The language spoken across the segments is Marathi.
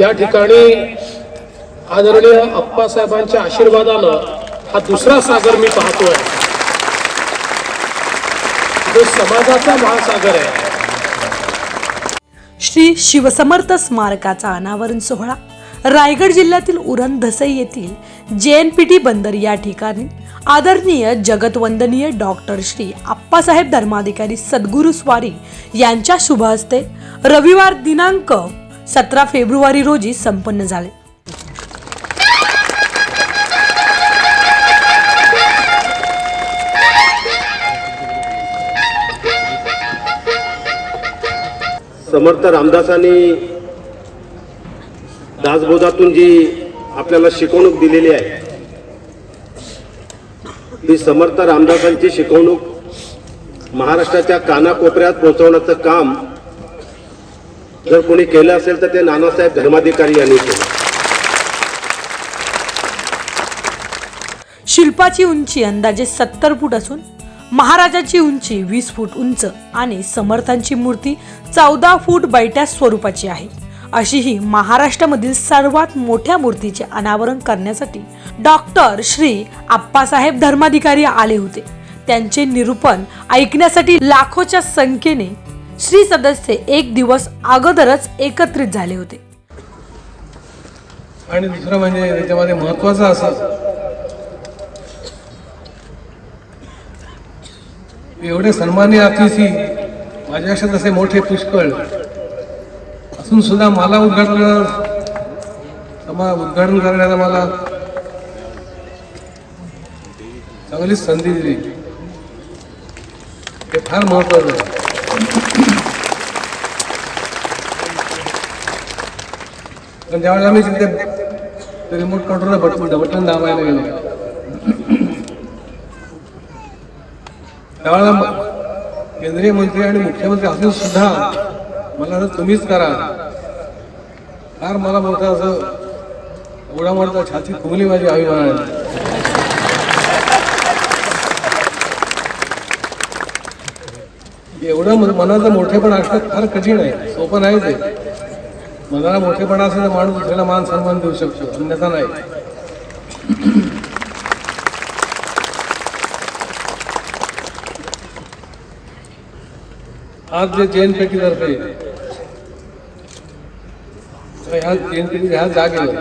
या ठिकाणी आदरणीय अप्पासाहेबांच्या आशीर्वादानं हा दुसरा सागर मी पाहतोय. जो समाजाचा महासागर आहे. श्री शिवसमर्थ स्मारकाचा अनावरण सोहळा. रायगड जिल्ह्यातील उरण धसई येथील जे एन पी टी बंदर या ठिकाणी आदरणीय जगतवंदनीय डॉक्टर श्री आप्पासाहेब धर्माधिकारी सद्गुरू स्वारी यांच्या शुभ हस्ते रविवार दिनांक सतरा फेब्रुवारी रोजी संपन्न झाले. समर्थ रामदासांनी दासबोधातून जी आपल्याला शिकवणूक दिलेली आहे ती समर्थ रामदासांची शिकवणूक महाराष्ट्राच्या कानाकोपऱ्यात पोहोचवण्याचं काम जर कोणी केलं असेल तर ते नानासाहेब धर्माधिकारी यांनी केलं. शिल्पाची उंची अंदाजे सत्तर फूट असून महाराजाची उंची वीस फूट उंच आणि समर्थांची मूर्ती चौदा फूट बैठ्या स्वरूपाची आहे. अशी ही महाराष्ट्रामधील सर्वात मोठ्या मूर्तीचे अनावरण करण्यासाठी डॉक्टर श्री आप्पासाहेब धर्माधिकारी आले होते. त्यांचे निरूपण ऐकण्यासाठी लाखोच्या संख्येने श्री सदस्य एक दिवस अगोदरच एकत्रित झाले होते. आणि दुसरं म्हणजे त्याच्यामध्ये महत्वाचं असं एवढे सन्मान्य अतिथी माझ्यापेक्षा तसे मोठे पुष्कळ असून सुद्धा मला उद्घाटन उद्घाटन करण्याला मला चांगलीच संधी दिली. हे फार महत्वाचं आहे. पण ज्यावेळेला आम्ही तिथे रिमोट कंट्रोलला बटन बटन दाबायला गेलो. त्यावेळेला केंद्रीय मंत्री आणि मुख्यमंत्री असून सुद्धा मला असं तुम्हीच करा. फार मला मोठा असं एवढा मोठा छाती फुगली माझी अभिमानाने एवढं म- मनाचं मोठेपण असणं फार कठीण आहे सोपं नाही ते मनाला मोठेपणा असेल तर माणूस दुसऱ्याला मान सन्मान देऊ शकतो. अन्यथा नाही. आज जे जैन पेटीतर्फे ह्या जैन पेटी ह्या जागेवर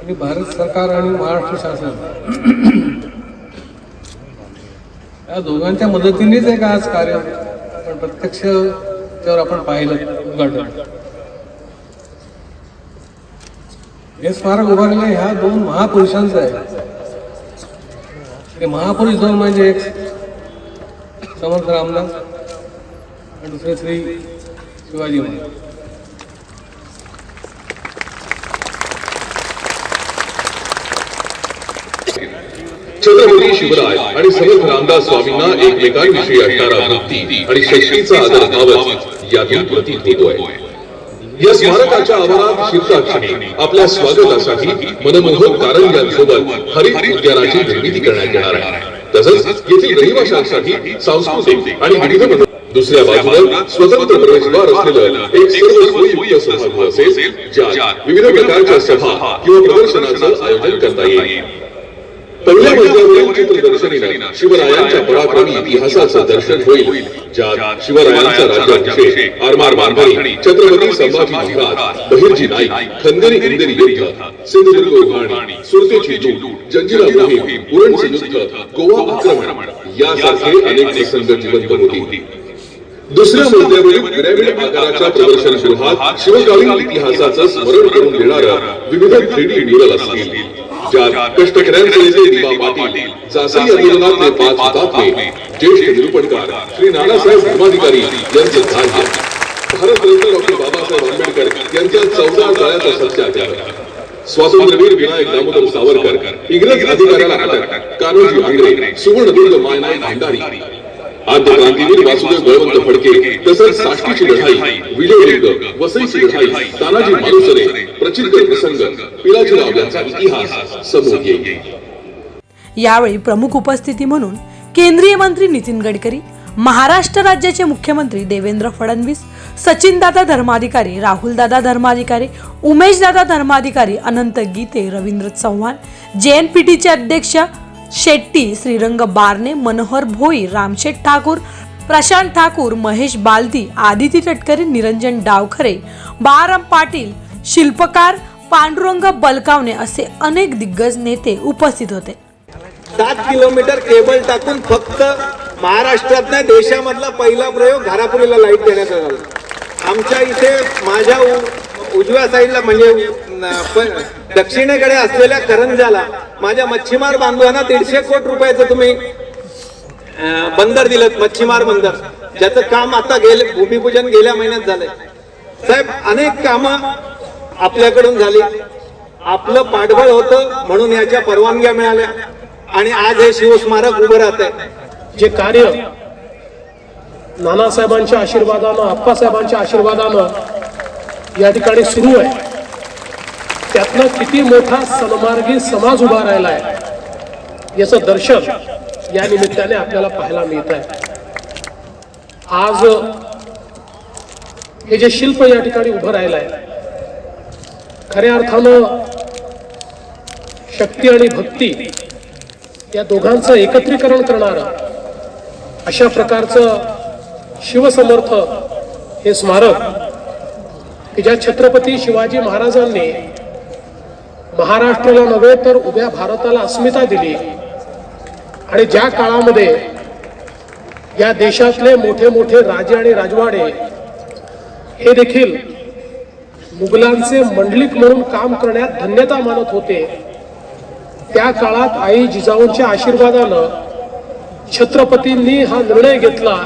आणि भारत सरकार आणि महाराष्ट्र शासन या दोघांच्या मदतीनेच आहे का आज कार्य पण प्रत्यक्ष त्यावर आपण पाहिलं. उद्घाटन हे स्मारक उभारलेलं ह्या दोन महापुरुषांचं आहे. ते महापुरुष दोन म्हणजे एक समर्थ रामदास आणि दुसरे श्री शिवाजी महाराज. छत्रपती शिवराय आणि समर्थ रामदास स्वामींना एकमेकांविषयी असणारा भक्ती आणि शक्तीचा आदर भावच यातून प्रतीत होतोय. या स्मारकाच्या आवारात शिरताक्षणी आपल्या स्वागतासाठी मनमोहक कारंजांसोबत हरित उद्यानाची निर्मिती करण्यात येणार आहे. तसंच येथील रहिवाशांसाठी सांस्कृतिक आणि विविध दुसऱ्या बाजूला स्वतंत्र प्रवेशद्वार असलेलं एक सर्व सोयीयुक्त सभागृह असेल ज्यात विविध प्रकारच्या सभा किंवा प्रदर्शनाचं आयोजन करता येईल. पहिल्या मजल्यावरील चित्रदर्शनीनं शिवरायांच्या पराक्रमी इतिहासाचं दर्शन होईल ज्यात शिवरायांचा राज्याभिषेक आरमार बांधणी छत्रपती संभाजी महाराज बहिर्जी नाईक खंदेरी इंदेरी युद्ध सिंधुदुर्ग उभारणी सुरतेची लूट जंजिरा मोहीम उरणचे युद्ध गोवा आक्रमण यासारखे अनेक प्रसंग जिवंत होती दुसऱ्या मजल्यावरील पिरॅमिड आकाराच्या प्रदर्शनगृहात शिवकालीन इतिहासाचं स्मरण करून देणारं विविध थ्रीडी म्युरल असतील. ज्यात कष्टकऱ्यांचे नेते दिवा पाटील जासई आंदोलनातले पाच हुतात्मे ज्येष्ठ निरूपणकार श्री नानासाहेब धर्माधिकारी यांचं कार्य भारतरत्न डॉक्टर बाबासाहेब आंबेडकर यांच्या चौदा जाळ्याचा सत्याचार. स्वातंत्र्यवीर विनायक दामोदर सावरकर इंग्रज अधिकाऱ्याला अटक कान्होजी आंग्रे सुवर्णदुर्ग मायनाय भंडारी आद्य क्रांतीवीर वासुदेव बळवंत फडके तसंच साष्टीची लढाई विजय लिंग वसईची लढाई तानाजी मालुसरे प्रचित प्रसंग पिलाजीराव यांचा इतिहास समोर येईल. यावेळी प्रमुख उपस्थिती म्हणून केंद्रीय मंत्री नितीन गडकरी महाराष्ट्र राज्याचे मुख्यमंत्री देवेंद्र फडणवीस सचिनदादा धर्माधिकारी राहुलदादा धर्माधिकारी उमेशदादा धर्माधिकारी अनंत गीते रवींद्र चव्हाण जे एन पी टीचे अध्यक्ष शेट्टी श्रीरंग बारणे मनोहर भोई रामशेठ ठाकूर प्रशांत ठाकूर महेश बालदी आदिती तटकरे निरंजन डावखरे बाराम पाटील शिल्पकार पांडुरंग बलकावणे असे अनेक दिग्गज नेते उपस्थित होते. सात किलोमीटर केबल टाकून फक्त महाराष्ट्रात नाही देशामधला पहिला प्रयोग घरापुरीला लाइट देण्यात आला आमच्या इथे माझ्या उजव्या साईडला म्हणजे दक्षिणेकडे असलेल्या करंजाला माझ्या मच्छीमार बांधवांना दीडशे कोट रुपयाचं तुम्ही बंदर दिलं मच्छीमार बंदर. ज्याचं काम आता गेले भूमिपूजन गेल्या महिन्यात झालंय. साहेब अनेक कामं आपल्याकडून झाली. आपलं पाठबळ होतं म्हणून याच्या परवानग्या मिळाल्या. आणि आज हे शिवस्मारक उभं राहत आहे जे कार्य नानासाहेबांच्या आशीर्वादानं आप्पासाहेबांच्या आशीर्वादानं या ठिकाणी सुरू आहे. त्यातनं किती मोठा सन्मार्गी समाज उभा राहिला आहे याचं दर्शन या निमित्ताने आपल्याला पाहायला मिळत आहे. आज हे जे शिल्प या ठिकाणी उभं राहिलं आहे खऱ्या अर्थानं शक्ती आणि भक्ती या दोघांचं एकत्रीकरण करणारं अशा प्रकारचं शिवसमर्थ हे स्मारक की ज्या छत्रपती शिवाजी महाराजांनी महाराष्ट्राला नव्हे तर उभ्या भारताला अस्मिता दिली आणि ज्या काळामध्ये या देशातले मोठे मोठे राजे आणि राजवाडे हे देखील मुघलांचे मंडलिक म्हणून काम करण्यात धन्यता मानत होते त्या काळात आई जिजाऊंच्या आशीर्वादानं छत्रपतींनी हा निर्णय घेतला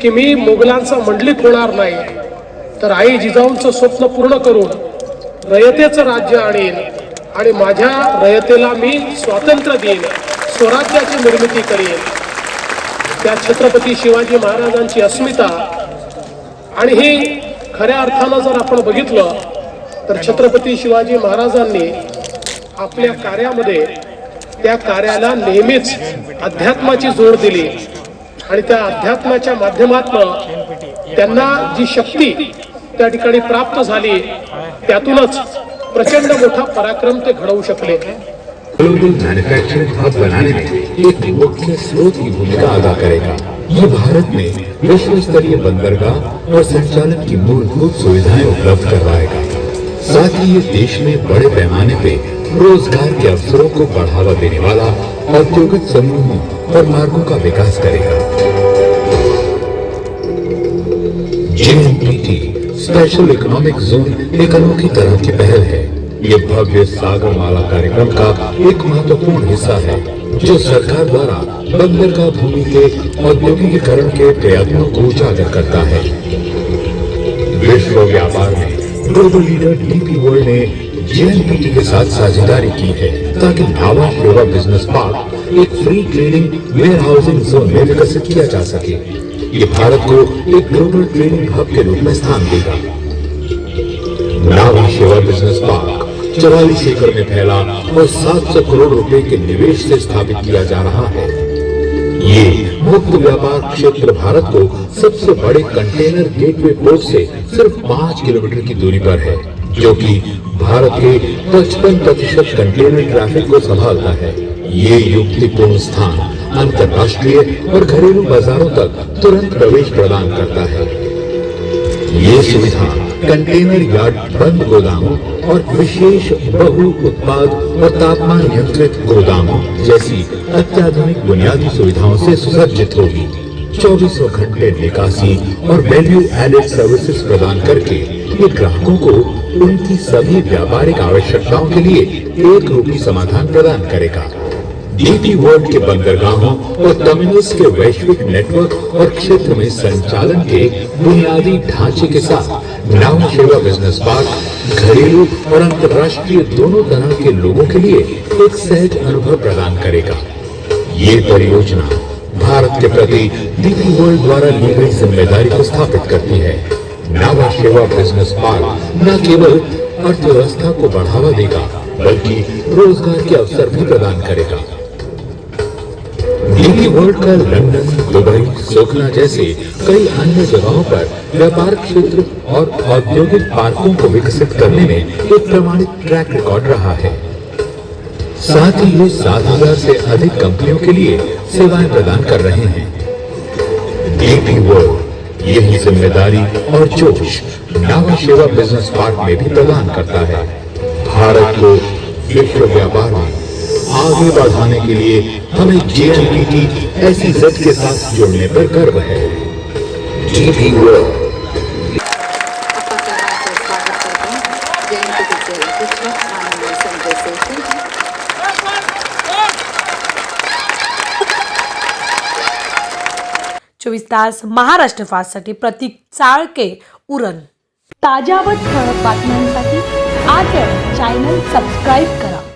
की मी मुघलांचा मंडलिक होणार नाही. तर आई जिजाऊंचं स्वप्न पूर्ण करून रयतेचं राज्य आणेन आणि माझ्या रयतेला मी स्वातंत्र्य देईन स्वराज्याची निर्मिती करेन. त्या छत्रपती शिवाजी महाराजांची अस्मिता आणि ही खऱ्या अर्थानं जर आपण बघितलं तर छत्रपती शिवाजी महाराजांनी आपल्या कार्यामध्ये त्या कार्याला नेहमीच अध्यात्माची जोड दिली. आणि त्या अध्यात्माच्या माध्यमातून त्यांना जी शक्ती त्या प्राप्त झाली, त्यातूनच प्रचंड मोठा पराक्रम ते घडवू शकले. बनाने में एक मुख्य स्रोत की भूमिका अदा करेगा. ये भारत में विश्व स्तरीय बंदरगाह और संचालन की मूलभूत सुविधाएँ उपलब्ध करवाएगा. साथ ही ये देश में बड़े पैमाने पे रोज़गार के अवसरों को बढ़ावा देने वाला औद्योगिक समूहों और मार्गों का विकास करेगा। जेएनपीटी स्पेशल इकोनॉमिक जोन एक अनोखी तरह की पहल है। ये भव्य सागर माला कार्यक्रम का एक महत्वपूर्ण हिस्सा है, जो सरकार द्वारा बंदर का भूमि के औद्योगिकीकरण के प्रयत्नों को उजागर करता है। विश्व व्यापार में ग्लोबल लीडर डीपी वर्ल्ड ने जेएनपीटी के साथ साझेदारी की है, ताकि शेवा बिज़नेस पार्क एक free trading warehousing zone में विकसित किया जा सके। ये भारत को एक ग्लोबल ट्रेडिंग हब के रूप में स्थान देगा। नावा शेवा बिज़नेस पार्क चौवालीस एकड़ में फैला और 700 करोड़ रुपए के निवेश से स्थापित किया जा रहा है। ये मुक्त व्यापार क्षेत्र भारत को सबसे बड़े कंटेनर गेटवे पोर्ट से सिर्फ़ पाँच किलोमीटर की दूरी पर है, जो कि भारत के 55 प्रतिशत कंटेनर ट्रैफ़िक को संभालता है। ये युक्तिपूर्ण स्थान अंतर्राष्ट्रीय और घरेलू बाजारों तक तुरंत प्रवेश प्रदान करता है। ये सुविधा कंटेनर यार्ड, बंद गोदामों और विशेष बहु उत्पाद और तापमान नियंत्रित गोदामों जैसी अत्याधुनिक बुनियादी सुविधाओं से सुसज्जित होगी। चौबीसों घंटे निकासी और वैल्यू एडेड सर्विसेज़ प्रदान करके ये ग्राहकों को उनकी सभी व्यापारिक आवश्यकताओं के लिए एक रूपी समाधान प्रदान करेगा। डीपी वर्ल्ड के बंदरगाहों और टर्मिनल्स के वैश्विक नेटवर्क और क्षेत्र में संचालन के बुनियादी ढांचे के साथ नाव सेवा बिज़नेस पार्क घरेलू और अंतर्राष्ट्रीय दोनों तरह के लोगों के लिए एक सहज अनुभव प्रदान करेगा। ये परियोजना भारत के प्रति डीपी वर्ल्ड द्वारा ली गई ज़िम्मेदारी को स्थापित करती है। नावा सेवा बिज़नेस पार्क न केवल अर्थव्यवस्था को बढ़ावा देगा, बल्कि रोज़गार के अवसर भी प्रदान करेगा। डीपी वर्ल्ड का लंदन दुबई सोखना जैसे कई अन्य जगहों पर व्यापार क्षेत्र और औद्योगिक पार्कों को विकसित करने में एक प्रमाणित ट्रैक रिकॉर्ड रहा है। साथ ही ये सात हज़ार से अधिक कंपनियों के लिए सेवाएँ प्रदान कर रहे हैं। डीपी वर्ल्ड यही ज़िम्मेदारी और जोश नावा सेवा बिज़नेस पार्क में भी प्रदान करता है। भारत को विश्व व्यापार में आगे बढ़ाने के लिए हमें जेएनपीटी ऐसी जेड के साथ जोड़ने पर गर्व है। डीपी वर्ल्ड चोवीस तास महाराष्ट्र फास्टसाठी प्रतीक चाळके उरण. ताज्या व ठळक बातम्यांसाठी आजच चॅनल सबस्क्राईब करा.